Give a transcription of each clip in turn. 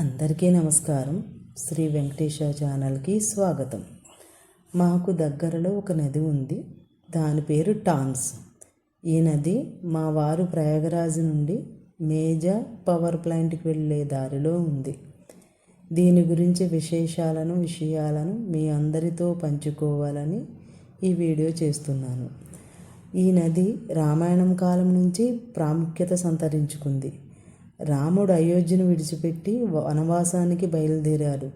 అందరికీ నమస్కారం. శ్రీ వెంకటేశ ఛానల్కి స్వాగతం. మాకు దగ్గరలో ఒక నది ఉంది. దాని పేరు టాన్స్. ఈ నది మా వారు ప్రయాగరాజ్ నుండి మేజర్ పవర్ ప్లాంట్కి వెళ్ళే దారిలో ఉంది. దీని గురించి విశేషాలను విషయాలను మీ అందరితో పంచుకోవాలని ఈ వీడియో చేస్తున్నాను. ఈ నది రామాయణం కాలం నుంచి ప్రాముఖ్యత సంతరించుకుంది. రాముడు అయోధ్యను విడిచిపెట్టి వనవాసానికి బయలుదేరాడు.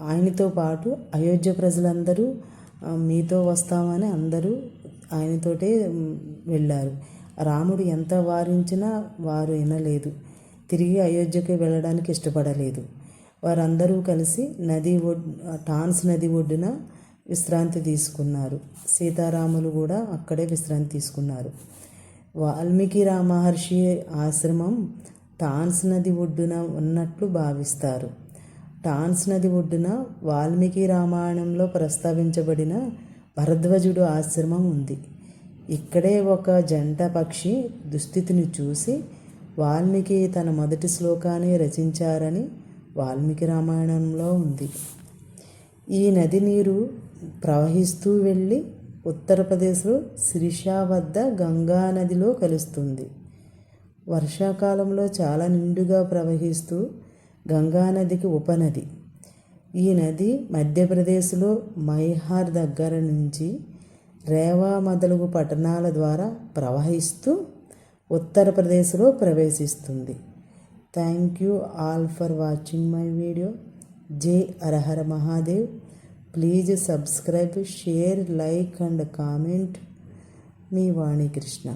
ఆయనతో పాటు అయోధ్య ప్రజలందరూ మీతో వస్తామని అందరూ ఆయనతోటే వెళ్ళారు. రాముడు ఎంత వారించినా వారు వినలేదు. తిరిగి అయోధ్యకి వెళ్ళడానికి ఇష్టపడలేదు. వారందరూ కలిసి నది ఒడ్ టాన్స్ నది ఒడ్డున విశ్రాంతి తీసుకున్నారు. సీతారాములు కూడా అక్కడే విశ్రాంతి తీసుకున్నారు. వాల్మీకి మహర్షి ఆశ్రమం టాన్స్ నది ఒడ్డున ఉన్నట్లు భావిస్తారు. టాన్స్ నది ఒడ్డున వాల్మీకి రామాయణంలో ప్రస్తావించబడిన భరద్వజుడు ఆశ్రమం ఉంది. ఇక్కడే ఒక జంట పక్షి దుస్థితిని చూసి వాల్మీకి తన మొదటి శ్లోకాన్ని రచించారని వాల్మీకి రామాయణంలో ఉంది. ఈ నది నీరు ప్రవహిస్తూ వెళ్ళి ఉత్తరప్రదేశ్లో శిరిషా వద్ద గంగా నదిలో కలుస్తుంది. వర్షాకాలంలో చాలా నిండుగా ప్రవహిస్తూ గంగానదికి ఉపనది. ఈ నది మధ్యప్రదేశ్లో మైహార్ దగ్గర నుంచి రేవా మొదలగు పట్టణాల ద్వారా ప్రవహిస్తూ ఉత్తరప్రదేశ్లో ప్రవేశిస్తుంది. Thank you all for watching my video. జై అరహర Mahadev. Please subscribe share like and comment. Me Vani Krishna.